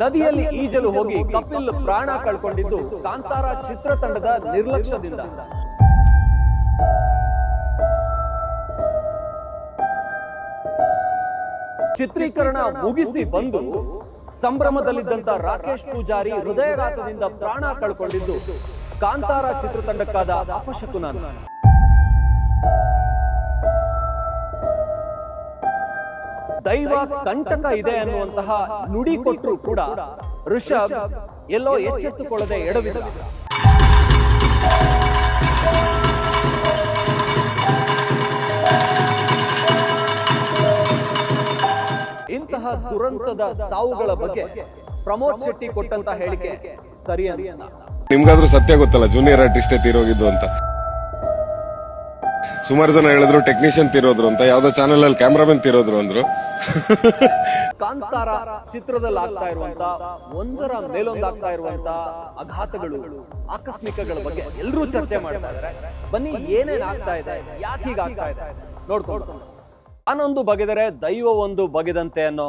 ನದಿಯಲ್ಲಿ ಈಜಲು ಹೋಗಿ ಕಪಿಲ್ ಪ್ರಾಣ ಕಳ್ಕೊಂಡಿದ್ದು ಕಾಂತಾರ ಚಿತ್ರತಂಡದ ನಿರ್ಲಕ್ಷ್ಯದಿಂದ. ಚಿತ್ರೀಕರಣ ಮುಗಿಸಿ ಬಂದು ಸಂಭ್ರಮದಲ್ಲಿದ್ದಂತ ರಾಕೇಶ್ ಪೂಜಾರಿ ಹೃದಯಘಾತದಿಂದ ಪ್ರಾಣ ಕಳ್ಕೊಂಡಿದ್ದು. ಕಾಂತಾರ ಚಿತ್ರತಂಡಕ್ಕಾದ ಅಪಶಕುನ ದೈವ ಕಂಟಕ ಇದೆ ಅನ್ನುವಂತಹ ನುಡಿ ಕೊಟ್ಟರು ಕೂಡ ಋಷಭ್ ಎಲ್ಲೋ ಎಚ್ಚೆತ್ತುಕೊಳ್ಳದೆ ಎಡವಿದ ಇಂತಹ ದುರಂತದ ಸಾವುಗಳ ಬಗ್ಗೆ ಪ್ರಮೋದ್ ಶೆಟ್ಟಿ ಕೊಟ್ಟಂತ ಹೇಳಿಕೆ ಸರಿ ಅನಿಸ್ತಾ. ನಿಮ್ಗಾದ್ರೂ ಸತ್ಯ ಗೊತ್ತಲ್ಲ ಜೂನಿಯರ್ ಆರ್ಟಿಸ್ಟ್ ತೀರೋಗಿದ್ದು ಅಂತ. ಸುಮಾರು ಜನ ಹೇಳಿದ್ರು ಟೆಕ್ನಿಷಿಯನ್ ತಿರೋದ್ರು ಅಂತ, ಯಾವ್ದೋ ಚಾನೆಲ್ ಅಲ್ಲಿ ಕ್ಯಾಮ್ರಾಮನ್ ತಿರೋದ್ರು ಅಂದ್ರು. ಕಾಂತಾರ ಚಿತ್ರದಲ್ಲಿ ಆಗ್ತಾ ಇರುವಂತ, ಒಂದರ ಮೇಲೊಂದಾಗ್ತಾ ಇರುವಂತ ಅಘಾತಗಳು, ಆಕಸ್ಮಿಕಗಳ ಬಗ್ಗೆ ಎಲ್ಲರೂ ಚರ್ಚೆ ಮಾಡ್ತಾ ಇದ್ದಾರೆ. ಬನ್ನಿ ಏನೇನ್ ಆಗ್ತಾ ಇದೆ, ಯಾಕೆ ಹೀಗಾಗ್ತಾ ಇದೆ? ನೋಡ್ಕೊಂಡು ನಾನೊಂದು ಬಗೆದರೆ ದೈವ ಒಂದು ಬಗೆದಂತೆ ಅನ್ನೋ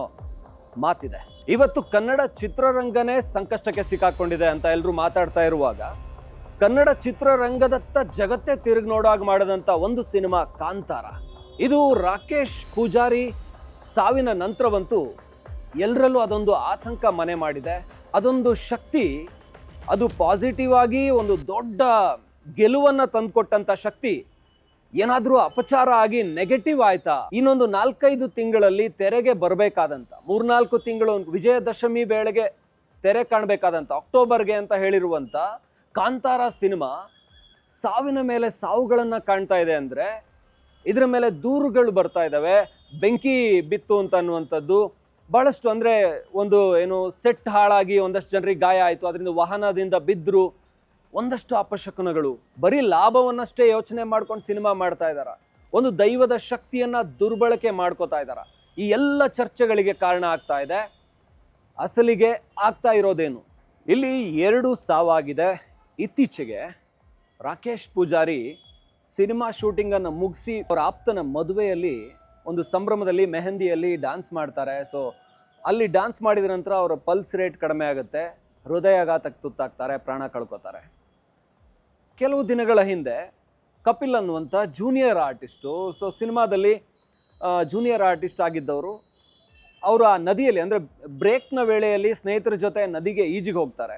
ಮಾತಿದೆ. ಇವತ್ತು ಕನ್ನಡ ಚಿತ್ರರಂಗನೇ ಸಂಕಷ್ಟಕ್ಕೆ ಸಿಕ್ಕಾಕೊಂಡಿದೆ ಅಂತ ಎಲ್ಲರೂ ಮಾತಾಡ್ತಾ ಇರುವಾಗ, ಕನ್ನಡ ಚಿತ್ರರಂಗದತ್ತ ಜಗತ್ತೇ ತಿರುಗಿ ನೋಡಾಗ ಮಾಡಿದಂಥ ಒಂದು ಸಿನಿಮಾ ಕಾಂತಾರ. ಇದು ರಾಕೇಶ್ ಪೂಜಾರಿ ಸಾವಿನ ನಂತರವಂತೂ ಎಲ್ಲರಲ್ಲೂ ಅದೊಂದು ಆತಂಕ ಮನೆ ಮಾಡಿದೆ. ಅದೊಂದು ಶಕ್ತಿ, ಅದು ಪಾಸಿಟಿವ್ ಆಗಿ ಒಂದು ದೊಡ್ಡ ಗೆಲುವನ್ನು ತಂದುಕೊಟ್ಟಂಥ ಶಕ್ತಿ. ಏನಾದರೂ ಅಪಚಾರ ಆಗಿ ನೆಗೆಟಿವ್ ಆಯ್ತಾ? ಇನ್ನೊಂದು ನಾಲ್ಕೈದು ತಿಂಗಳಲ್ಲಿ ತೆರೆಗೆ ಬರಬೇಕಾದಂಥ ಮೂರ್ನಾಲ್ಕು ತಿಂಗಳು ವಿಜಯದಶಮಿ ವೇಳೆಗೆ ತೆರೆ ಕಾಣಬೇಕಾದಂಥ ಅಕ್ಟೋಬರ್ಗೆ ಅಂತ ಹೇಳಿರುವಂಥ ಕಾಂತಾರ ಸಿನಿಮಾ ಸಾವಿನ ಮೇಲೆ ಸಾವುಗಳನ್ನು ಕಾಣ್ತಾ ಇದೆ ಅಂದರೆ, ಇದರ ಮೇಲೆ ದೂರುಗಳು ಬರ್ತಾ ಇದ್ದಾವೆ ಬೆಂಕಿ ಬಿತ್ತು ಅಂತ ಅನ್ನುವಂಥದ್ದು ಬಹಳಷ್ಟು ಅಂದರೆ ಒಂದು ಏನು ಸೆಟ್ ಹಾಳಾಗಿ ಒಂದಷ್ಟು ಜನರಿಗೆ ಗಾಯ ಆಯಿತು. ಅದರಿಂದ ವಾಹನದಿಂದ ಬಿದ್ದರು ಒಂದಷ್ಟು ಅಪಶಕುನಗಳು, ಬರೀ ಲಾಭವನ್ನಷ್ಟೇ ಯೋಚನೆ ಮಾಡ್ಕೊಂಡು ಸಿನಿಮಾ ಮಾಡ್ತಾ ಇದ್ದಾರೆ ಒಂದು ದೈವದ ಶಕ್ತಿಯನ್ನು ದುರ್ಬಳಕೆ ಮಾಡ್ಕೋತಾ ಇದ್ದಾರೆ ಈ ಎಲ್ಲ ಚರ್ಚೆಗಳಿಗೆ ಕಾರಣ ಆಗ್ತಾ ಇದೆ. ಅಸಲಿಗೆ ಆಗ್ತಾ ಇರೋದೇನು? ಇಲ್ಲಿ ಎರಡು ಸಾವಾಗಿದೆ. ಇತ್ತೀಚೆಗೆ ರಾಕೇಶ್ ಪೂಜಾರಿ ಸಿನಿಮಾ ಶೂಟಿಂಗನ್ನು ಮುಗಿಸಿ ಅವರ ಆಪ್ತನ ಮದುವೆಯಲ್ಲಿ ಒಂದು ಸಂಭ್ರಮದಲ್ಲಿ ಮೆಹಂದಿಯಲ್ಲಿ ಡ್ಯಾನ್ಸ್ ಮಾಡ್ತಾರೆ. ಸೊ ಅಲ್ಲಿ ಡ್ಯಾನ್ಸ್ ಮಾಡಿದ ನಂತರ ಅವರ ಪಲ್ಸ್ ರೇಟ್ ಕಡಿಮೆ ಆಗುತ್ತೆ. ಹೃದಯಾಘಾತಕ್ಕೆ ತುತ್ತಾಗ್ತಾರೆ, ಪ್ರಾಣ ಕಳ್ಕೊತಾರೆ. ಕೆಲವು ದಿನಗಳ ಹಿಂದೆ ಕಪಿಲ್ ಅನ್ನುವಂಥ ಜೂನಿಯರ್ ಆರ್ಟಿಸ್ಟು ಸೊ ಸಿನಿಮಾದಲ್ಲಿ ಜೂನಿಯರ್ ಆರ್ಟಿಸ್ಟ್ ಆಗಿದ್ದವರು, ಅವರು ಆ ನದಿಯಲ್ಲಿ, ಅಂದರೆ ಬ್ರೇಕ್ನ ವೇಳೆಯಲ್ಲಿ ಸ್ನೇಹಿತರ ಜೊತೆ ನದಿಗೆ ಈಜಿಗೆ ಹೋಗ್ತಾರೆ.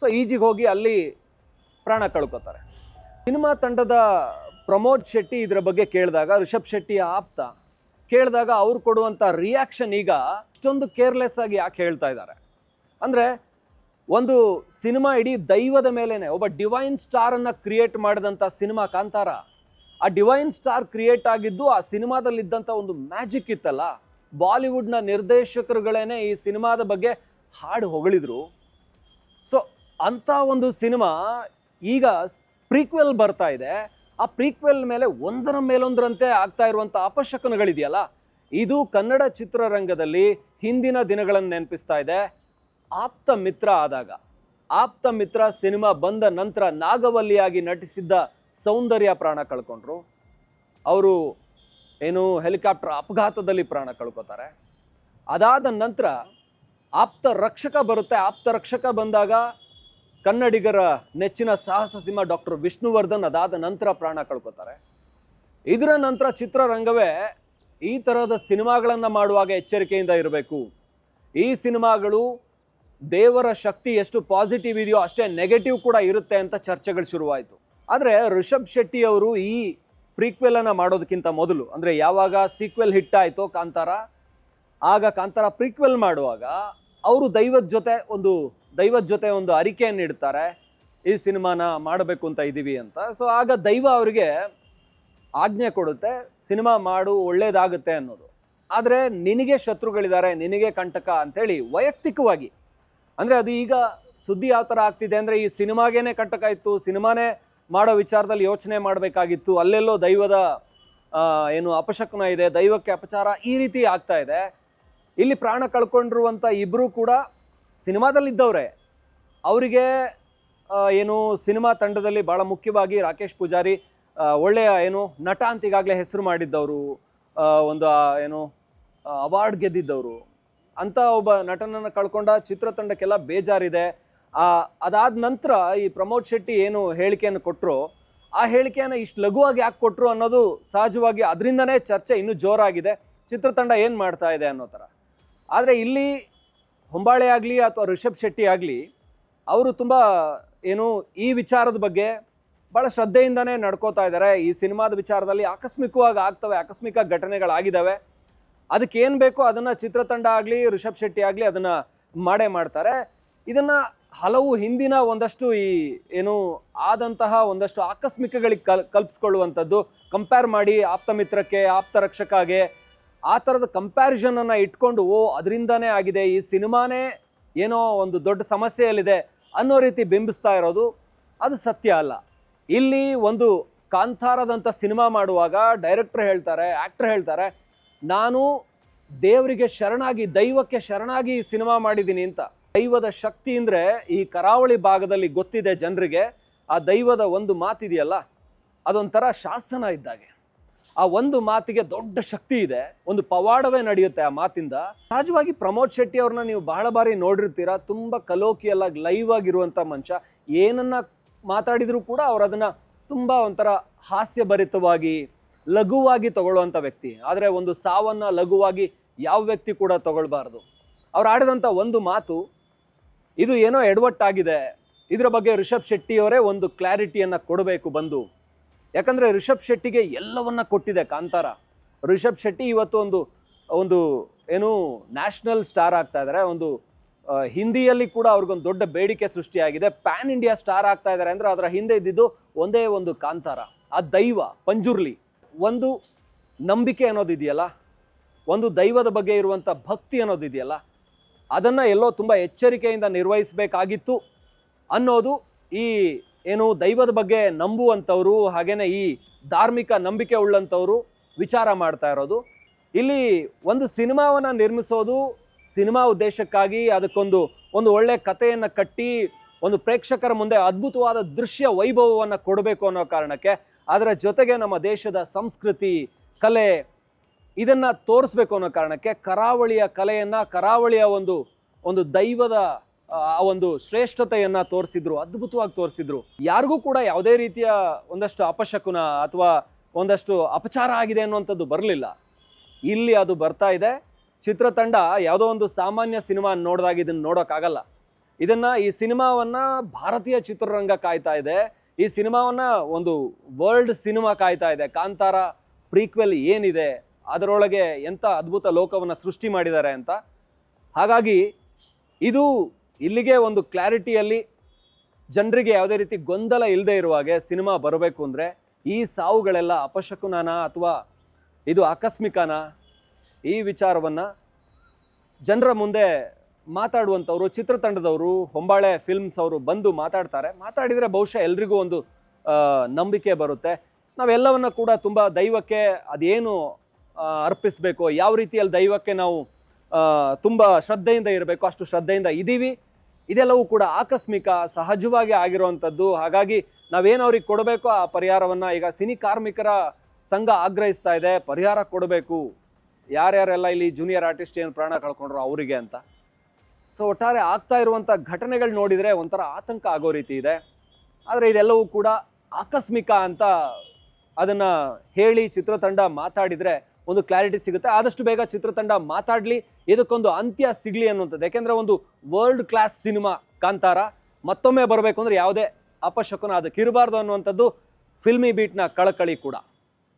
ಸೊ ಈಜಿಗೆ ಹೋಗಿ ಅಲ್ಲಿ ಪ್ರಾಣ ಕಳ್ಕೊತಾರೆ. ಸಿನಿಮಾ ತಂಡದ ಪ್ರಮೋದ್ ಶೆಟ್ಟಿ ಇದರ ಬಗ್ಗೆ ಕೇಳಿದಾಗ, ರಿಷಬ್ ಶೆಟ್ಟಿಯ ಆಪ್ತ ಕೇಳಿದಾಗ ಅವ್ರು ಕೊಡುವಂಥ ರಿಯಾಕ್ಷನ್ ಈಗ ಅಷ್ಟೊಂದು ಕೇರ್ಲೆಸ್ ಆಗಿ ಯಾಕೆ ಹೇಳ್ತಾ ಇದ್ದಾರೆ? ಅಂದರೆ ಒಂದು ಸಿನಿಮಾ ಇಡೀ ದೈವದ ಮೇಲೇ ಒಬ್ಬ ಡಿವೈನ್ ಸ್ಟಾರನ್ನು ಕ್ರಿಯೇಟ್ ಮಾಡಿದಂಥ ಸಿನಿಮಾ ಕಾಂತಾರ, ಆ ಡಿವೈನ್ ಸ್ಟಾರ್ ಕ್ರಿಯೇಟ್ ಆಗಿದ್ದು ಆ ಸಿನಿಮಾದಲ್ಲಿದ್ದಂಥ ಒಂದು ಮ್ಯಾಜಿಕ್ ಇತ್ತಲ್ಲ? ಬಾಲಿವುಡ್ನ ನಿರ್ದೇಶಕರುಗಳೇನೆ ಈ ಸಿನಿಮಾದ ಬಗ್ಗೆ ಹಾಡು ಹೊಗಳಿದ್ರು. ಸೊ ಅಂಥ ಒಂದು ಸಿನಿಮಾ ಈಗ ಪ್ರೀಕ್ವೆಲ್ ಬರ್ತಾ ಇದೆ. ಆ ಪ್ರೀಕ್ವೆಲ್ ಮೇಲೆ ಒಂದರ ಮೇಲೊಂದರಂತೆ ಆಗ್ತಾ ಇರುವಂಥ ಅಪಶಕನಗಳಿದೆಯಲ್ಲ, ಇದು ಕನ್ನಡ ಚಿತ್ರರಂಗದಲ್ಲಿ ಹಿಂದಿನ ದಿನಗಳನ್ನು ನೆನಪಿಸ್ತಾ ಇದೆ. ಆಪ್ತ ಮಿತ್ರ ಆದಾಗ, ಆಪ್ತ ಮಿತ್ರ ಸಿನಿಮಾ ಬಂದ ನಂತರ ನಾಗವಲ್ಲಿಯಾಗಿ ನಟಿಸಿದ್ದ ಸೌಂದರ್ಯ ಪ್ರಾಣ ಕಳ್ಕೊಂಡ್ರು. ಅವರು ಏನು ಹೆಲಿಕಾಪ್ಟರ್ ಅಪಘಾತದಲ್ಲಿ ಪ್ರಾಣ ಕಳ್ಕೊತಾರೆ. ಅದಾದ ನಂತರ ಆಪ್ತ ರಕ್ಷಕ ಬರುತ್ತೆ. ಆಪ್ತ ರಕ್ಷಕ ಬಂದಾಗ ಕನ್ನಡಿಗರ ನೆಚ್ಚಿನ ಸಾಹಸ ಸಿಂಹ ಡಾಕ್ಟರ್ ವಿಷ್ಣುವರ್ಧನ್ ಅದಾದ ನಂತರ ಪ್ರಾಣ ಕಳ್ಕೊತಾರೆ. ಇದರ ನಂತರ ಚಿತ್ರರಂಗವೇ ಈ ಥರದ ಸಿನಿಮಾಗಳನ್ನು ಮಾಡುವಾಗ ಎಚ್ಚರಿಕೆಯಿಂದ ಇರಬೇಕು. ಈ ಸಿನಿಮಾಗಳು ದೇವರ ಶಕ್ತಿ ಎಷ್ಟು ಪಾಸಿಟಿವ್ ಇದೆಯೋ ಅಷ್ಟೇ ನೆಗೆಟಿವ್ ಕೂಡ ಇರುತ್ತೆ ಅಂತ ಚರ್ಚೆಗಳು ಶುರುವಾಯಿತು. ಆದರೆ ರಿಷಬ್ ಶೆಟ್ಟಿ ಅವರು ಈ ಪ್ರೀಕ್ವೆಲನ್ನು ಮಾಡೋದಕ್ಕಿಂತ ಮೊದಲು, ಅಂದರೆ ಯಾವಾಗ ಸೀಕ್ವೆಲ್ ಹಿಟ್ ಆಯಿತೋ ಕಾಂತಾರ, ಆಗ ಕಾಂತಾರ ಪ್ರೀಕ್ವೆಲ್ ಮಾಡುವಾಗ, ಅವರು ದೈವದ ಜೊತೆ ಒಂದು ದೈವದ ಜೊತೆ ಒಂದು ಅರಿಕೆಯನ್ನು ಇಡ್ತಾರೆ, ಈ ಸಿನಿಮಾನ ಮಾಡಬೇಕು ಅಂತ ಇದ್ದೀವಿ ಅಂತ. ಸೊ ಆಗ ದೈವ ಅವರಿಗೆ ಆಜ್ಞೆ ಕೊಡುತ್ತೆ, ಸಿನಿಮಾ ಮಾಡು, ಒಳ್ಳೇದಾಗುತ್ತೆ ಅನ್ನೋದು. ಆದರೆ ನಿನಗೆ ಶತ್ರುಗಳಿದ್ದಾರೆ, ನಿನಗೆ ಕಂಟಕ ಅಂಥೇಳಿ ವೈಯಕ್ತಿಕವಾಗಿ, ಅಂದರೆ ಅದು ಈಗ ಸುದ್ದಿ ಯಾವ ಥರ ಆಗ್ತಿದೆ ಅಂದರೆ ಈ ಸಿನಿಮಾಗೇನೆ ಕಂಟಕ ಇತ್ತು, ಸಿನಿಮಾನೇ ಮಾಡೋ ವಿಚಾರದಲ್ಲಿ ಯೋಚನೆ ಮಾಡಬೇಕಾಗಿತ್ತು, ಅಲ್ಲೆಲ್ಲೋ ದೈವದ ಏನು ಅಪಶಕುನ ಇದೆ, ದೈವಕ್ಕೆ ಅಪಚಾರ ಈ ರೀತಿ ಆಗ್ತಾ ಇದೆ. ಇಲ್ಲಿ ಪ್ರಾಣ ಕಳ್ಕೊಂಡಿರುವಂಥ ಇಬ್ಬರೂ ಕೂಡ ಸಿನಿಮಾದಲ್ಲಿದ್ದವ್ರೆ, ಅವರಿಗೆ ಏನು ಸಿನಿಮಾ ತಂಡದಲ್ಲಿ ಭಾಳ ಮುಖ್ಯವಾಗಿ ರಾಕೇಶ್ ಪೂಜಾರಿ ಒಳ್ಳೆಯ ಏನು ನಟ ಅಂತ ಈಗಾಗಲೇ ಹೆಸರು ಮಾಡಿದ್ದವರು ಒಂದು ಏನು ಅವಾರ್ಡ್ ಗೆದ್ದಿದ್ದವರು. ಅಂತ ಒಬ್ಬ ನಟನನ್ನು ಕಳ್ಕೊಂಡ ಚಿತ್ರತಂಡಕ್ಕೆಲ್ಲ ಬೇಜಾರಿದೆ. ಆ, ಅದಾದ ನಂತರ ಈ ಪ್ರಮೋದ್ ಶೆಟ್ಟಿ ಏನು ಹೇಳಿಕೆಯನ್ನು ಕೊಟ್ಟರು ಆ ಹೇಳಿಕೆಯನ್ನು ಇಷ್ಟು ಲಘುವಾಗಿ ಯಾಕೆ ಕೊಟ್ಟರು ಅನ್ನೋದು ಸಹಜವಾಗಿ ಅದರಿಂದನೇ ಚರ್ಚೆ ಇನ್ನೂ ಜೋರಾಗಿದೆ. ಚಿತ್ರತಂಡ ಏನು ಮಾಡ್ತಾ ಇದೆ ಅನ್ನೋ ಥರ ಆದರೆ ಇಲ್ಲಿ ಹೊಂಬಾಳೆ ಆಗಲಿ ಅಥವಾ ರಿಷಬ್ ಶೆಟ್ಟಿ ಆಗಲಿ, ಅವರು ತುಂಬ ಏನು ಈ ವಿಚಾರದ ಬಗ್ಗೆ ಭಾಳ ಶ್ರದ್ಧೆಯಿಂದನೇ ನಡ್ಕೋತಾ ಇದ್ದಾರೆ. ಈ ಸಿನಿಮಾದ ವಿಚಾರದಲ್ಲಿ ಆಕಸ್ಮಿಕವಾಗಿ ಆಗ್ತವೆ, ಆಕಸ್ಮಿಕ ಘಟನೆಗಳಾಗಿದ್ದಾವೆ ಅದಕ್ಕೆ ಏನು ಬೇಕೋ ಅದನ್ನು ಚಿತ್ರತಂಡ ಆಗಲಿ, ರಿಷಬ್ ಶೆಟ್ಟಿ ಆಗಲಿ ಅದನ್ನು ಮಾಡೇ ಮಾಡ್ತಾರೆ. ಇದನ್ನು ಹಲವು ಹಿಂದಿನ ಒಂದಷ್ಟು ಈ ಏನು ಆದಂತಹ ಒಂದಷ್ಟು ಆಕಸ್ಮಿಕಗಳಿಗೆ ಕಲ್, ಕಲ್ಪಿಸ್ಕೊಳ್ಳುವಂಥದ್ದು ಕಂಪೇರ್ ಮಾಡಿ ಆಪ್ತ ಮಿತ್ರಕ್ಕೆ ಆಪ್ತ ರಕ್ಷಕಾಗೆ ಆ ಥರದ ಕಂಪ್ಯಾರಿಸನನ್ನು ಇಟ್ಕೊಂಡು, ಓ, ಅದರಿಂದನೇ ಆಗಿದೆ. ಈ ಸಿನಿಮಾನೇ ಏನೋ ಒಂದು ದೊಡ್ಡ ಸಮಸ್ಯೆಯಲ್ಲಿದೆ ಅನ್ನೋ ರೀತಿ ಬಿಂಬಿಸ್ತಾ ಇರೋದು, ಅದು ಸತ್ಯ ಅಲ್ಲ. ಇಲ್ಲಿ ಒಂದು ಕಾಂತಾರದಂಥ ಸಿನಿಮಾ ಮಾಡುವಾಗ ಡೈರೆಕ್ಟ್ರ್ ಹೇಳ್ತಾರೆ ಆ್ಯಕ್ಟ್ರ್ ಹೇಳ್ತಾರೆ, ನಾನು ದೇವರಿಗೆ ಶರಣಾಗಿ, ದೈವಕ್ಕೆ ಶರಣಾಗಿ ಈ ಸಿನಿಮಾ ಮಾಡಿದ್ದೀನಿ ಅಂತ. ದೈವದ ಶಕ್ತಿ ಅಂದರೆ ಈ ಕರಾವಳಿ ಭಾಗದಲ್ಲಿ ಗೊತ್ತಿದೆ ಜನರಿಗೆ, ಆ ದೈವದ ಒಂದು ಮಾತಿದೆಯಲ್ಲ, ಅದೊಂಥರ ಶಾಸನ ಇದ್ದಾಗೆ. ಆ ಒಂದು ಮಾತಿಗೆ ದೊಡ್ಡ ಶಕ್ತಿ ಇದೆ. ಒಂದು ಪವಾಡವೇ ನಡೆಯುತ್ತೆ ಆ ಮಾತಿಂದ. ಸಹಜವಾಗಿ ಪ್ರಮೋದ್ ಶೆಟ್ಟಿ ಅವ್ರನ್ನ ನೀವು ಬಹಳ ಬಾರಿ ನೋಡಿರ್ತೀರಾ. ತುಂಬ ಕಲೋಕಿಯಲ್ಲ ಲೈವ್ ಆಗಿರುವಂಥ ಮನುಷ್ಯ. ಏನನ್ನ ಮಾತಾಡಿದರೂ ಕೂಡ ಅವ್ರು ಅದನ್ನ ತುಂಬ ಒಂಥರ ಹಾಸ್ಯಭರಿತವಾಗಿ, ಲಘುವಾಗಿ ತಗೊಳ್ಳುವಂಥ ವ್ಯಕ್ತಿ. ಆದರೆ ಒಂದು ಸಾವನ್ನು ಲಘುವಾಗಿ ಯಾವ ವ್ಯಕ್ತಿ ಕೂಡ ತಗೊಳ್ಬಾರ್ದು. ಅವ್ರು ಆಡಿದಂಥ ಒಂದು ಮಾತು, ಇದು ಏನೋ ಎಡವಟ್ಟಾಗಿದೆ. ಇದರ ಬಗ್ಗೆ ರಿಷಬ್ ಶೆಟ್ಟಿಯವರೇ ಒಂದು ಕ್ಲಾರಿಟಿಯನ್ನು ಕೊಡಬೇಕು ಬಂದು. ಯಾಕಂದರೆ ರಿಷಬ್ ಶೆಟ್ಟಿಗೆ ಎಲ್ಲವನ್ನ ಕೊಟ್ಟಿದೆ ಕಾಂತಾರ. ರಿಷಬ್ ಶೆಟ್ಟಿ ಇವತ್ತು ಒಂದು ಒಂದು ಏನು ನ್ಯಾಷನಲ್ ಸ್ಟಾರ್ ಆಗ್ತಾ ಇದ್ದಾರೆ ಒಂದು ಹಿಂದಿಯಲ್ಲಿ ಕೂಡ ಅವ್ರಿಗೊಂದು ದೊಡ್ಡ ಬೇಡಿಕೆ ಸೃಷ್ಟಿಯಾಗಿದೆ. ಪ್ಯಾನ್ ಇಂಡಿಯಾ ಸ್ಟಾರ್ ಆಗ್ತಾ ಇದ್ದಾರೆ ಅಂದರೆ ಅದರ ಹಿಂದೆ ಇದ್ದಿದ್ದು ಒಂದೇ ಒಂದು ಕಾಂತಾರ. ಆ ದೈವ, ಪಂಜುರ್ಲಿ. ಒಂದು ನಂಬಿಕೆ ಅನ್ನೋದಿದೆಯಲ್ಲ ಒಂದು ದೈವದ ಬಗ್ಗೆ ಇರುವಂಥ ಭಕ್ತಿ ಅನ್ನೋದಿದೆಯಲ್ಲ ಅದನ್ನು ಎಲ್ಲೋ ತುಂಬ ಎಚ್ಚರಿಕೆಯಿಂದ ನಿರ್ವಹಿಸಬೇಕಾಗಿತ್ತು ಅನ್ನೋದು ಈ ಏನು ದೈವದ ಬಗ್ಗೆ ನಂಬುವಂಥವರು ಹಾಗೇನೆ ಈ ಧಾರ್ಮಿಕ ನಂಬಿಕೆ ಉಳ್ಳಂಥವರು ವಿಚಾರ ಮಾಡ್ತಾ ಇರೋದು. ಇಲ್ಲಿ ಒಂದು ಸಿನಿಮಾವನ್ನು ನಿರ್ಮಿಸೋದು ಸಿನಿಮಾ ಉದ್ದೇಶಕ್ಕಾಗಿ ಅದಕ್ಕೊಂದು ಒಂದು ಒಳ್ಳೆ ಕಥೆಯನ್ನು ಕಟ್ಟಿ ಒಂದು ಪ್ರೇಕ್ಷಕರ ಮುಂದೆ ಅದ್ಭುತವಾದ ದೃಶ್ಯ ವೈಭವವನ್ನು ಕೊಡಬೇಕು ಅನ್ನೋ ಕಾರಣಕ್ಕೆ ಅದರ ಜೊತೆಗೆ ನಮ್ಮ ದೇಶದ ಸಂಸ್ಕೃತಿ, ಕಲೆ ಇದನ್ನು ತೋರಿಸ್ಬೇಕು ಅನ್ನೋ ಕಾರಣಕ್ಕೆ ಕರಾವಳಿಯ ಕಲೆಯನ್ನು ಕರಾವಳಿಯ ಒಂದು ಒಂದು ದೈವದ ಆ ಒಂದು ಶ್ರೇಷ್ಠತೆಯನ್ನು ತೋರಿಸಿದ್ರು, ಅದ್ಭುತವಾಗಿ ತೋರಿಸಿದ್ರು. ಯಾರಿಗೂ ಕೂಡ ಯಾವುದೇ ರೀತಿಯ ಒಂದಷ್ಟು ಅಪಶಕುನ ಅಥವಾ ಒಂದಷ್ಟು ಅಪಚಾರ ಆಗಿದೆ ಅನ್ನುವಂಥದ್ದು ಬರಲಿಲ್ಲ. ಇಲ್ಲಿ ಅದು ಬರ್ತಾ ಇದೆ. ಚಿತ್ರತಂಡ ಯಾವುದೋ ಒಂದು ಸಾಮಾನ್ಯ ಸಿನಿಮಾ ನೋಡಿದಾಗ ಇದನ್ನು ನೋಡೋಕ್ಕಾಗಲ್ಲ. ಇದನ್ನ ಈ ಸಿನಿಮಾವನ್ನ ಭಾರತೀಯ ಚಿತ್ರರಂಗ ಕಾಯ್ತಾ ಇದೆ. ಈ ಸಿನಿಮಾವನ್ನ ಒಂದು ವರ್ಲ್ಡ್ ಸಿನಿಮಾ ಕಾಯ್ತಾ ಇದೆ. ಕಾಂತಾರ ಪ್ರೀಕ್ವೆಲ್ ಏನಿದೆ, ಅದರೊಳಗೆ ಎಂಥ ಅದ್ಭುತ ಲೋಕವನ್ನು ಸೃಷ್ಟಿ ಮಾಡಿದ್ದಾರೆ ಅಂತ. ಹಾಗಾಗಿ ಇದು ಇಲ್ಲಿಗೆ ಒಂದು ಕ್ಲಾರಿಟಿಯಲ್ಲಿ ಜನರಿಗೆ ಯಾವುದೇ ರೀತಿ ಗೊಂದಲ ಇಲ್ಲದೆ ಇರುವಾಗೆ ಸಿನಿಮಾ ಬರಬೇಕು ಅಂದರೆ ಈ ಸಾವುಗಳೆಲ್ಲ ಅಪಶಕುನನ ಅಥವಾ ಇದು ಆಕಸ್ಮಿಕನ? ಈ ವಿಚಾರವನ್ನು ಜನರ ಮುಂದೆ ಮಾತಾಡುವಂಥವ್ರು, ಚಿತ್ರತಂಡದವರು, ಹೊಂಬಾಳೆ ಫಿಲ್ಮ್ಸ್ ಅವರು ಬಂದು ಮಾತಾಡ್ತಾರೆ. ಮಾತಾಡಿದರೆ ಬಹುಶಃ ಎಲ್ರಿಗೂ ಒಂದು ನಂಬಿಕೆ ಬರುತ್ತೆ. ನಾವೆಲ್ಲವನ್ನು ಕೂಡ ತುಂಬ ದೈವಕ್ಕೆ ಅದೇನು ಅರ್ಪಿಸಬೇಕು, ಯಾವ ರೀತಿಯಲ್ಲಿ ದೈವಕ್ಕೆ ನಾವು ತುಂಬ ಶ್ರದ್ಧೆಯಿಂದ ಇರಬೇಕು ಅಷ್ಟು ಶ್ರದ್ಧೆಯಿಂದ ಇದ್ದೀವಿ. ಇದೆಲ್ಲವೂ ಕೂಡ ಆಕಸ್ಮಿಕ, ಸಹಜವಾಗಿ ಆಗಿರುವಂಥದ್ದು. ಹಾಗಾಗಿ ನಾವೇನು ಅವ್ರಿಗೆ ಕೊಡಬೇಕು ಆ ಪರಿಹಾರವನ್ನು ಈಗ ಸಿನಿ ಕಾರ್ಮಿಕರ ಸಂಘ ಆಗ್ರಹಿಸ್ತಾ ಇದೆ. ಪರಿಹಾರ ಕೊಡಬೇಕು. ಯಾರ್ಯಾರೆಲ್ಲ ಇಲ್ಲಿ ಜೂನಿಯರ್ ಆರ್ಟಿಸ್ಟ್ ಏನು ಪ್ರಾಣ ಕಳ್ಕೊಂಡ್ರು ಅವರಿಗೆ ಅಂತ. ಸೊ ಒಟ್ಟಾರೆ ಆಗ್ತಾ ಇರುವಂಥ ಘಟನೆಗಳು ನೋಡಿದರೆ ಒಂಥರ ಆತಂಕ ಆಗೋ ರೀತಿ ಇದೆ. ಆದರೆ ಇದೆಲ್ಲವೂ ಕೂಡ ಆಕಸ್ಮಿಕ ಅಂತ ಅದನ್ನು ಹೇಳಿ ಚಿತ್ರತಂಡ ಮಾತಾಡಿದರೆ ಒಂದು ಕ್ಲಾರಿಟಿ ಸಿಗುತ್ತೆ. ಆದಷ್ಟು ಬೇಗ ಚಿತ್ರತಂಡ ಮಾತಾಡಲಿ. ಇದಕ್ಕೊಂದು ಅಂತ್ಯ ಸಿಗಲಿ ಅನ್ನುವಂಥದ್ದು. ಯಾಕೆಂದರೆ ಒಂದು ವರ್ಲ್ಡ್ ಕ್ಲಾಸ್ ಸಿನಿಮಾ ಕಾಂತಾರ. ಮತ್ತೊಮ್ಮೆ ಬರಬೇಕು ಅಂದರೆ ಯಾವುದೇ ಅಪಶಕುನ ಅದಕ್ಕಿರಬಾರ್ದು ಅನ್ನುವಂಥದ್ದು ಫಿಲ್ಮಿ ಬೀಟ್ನ ಕಳಕಳಿ ಕೂಡ.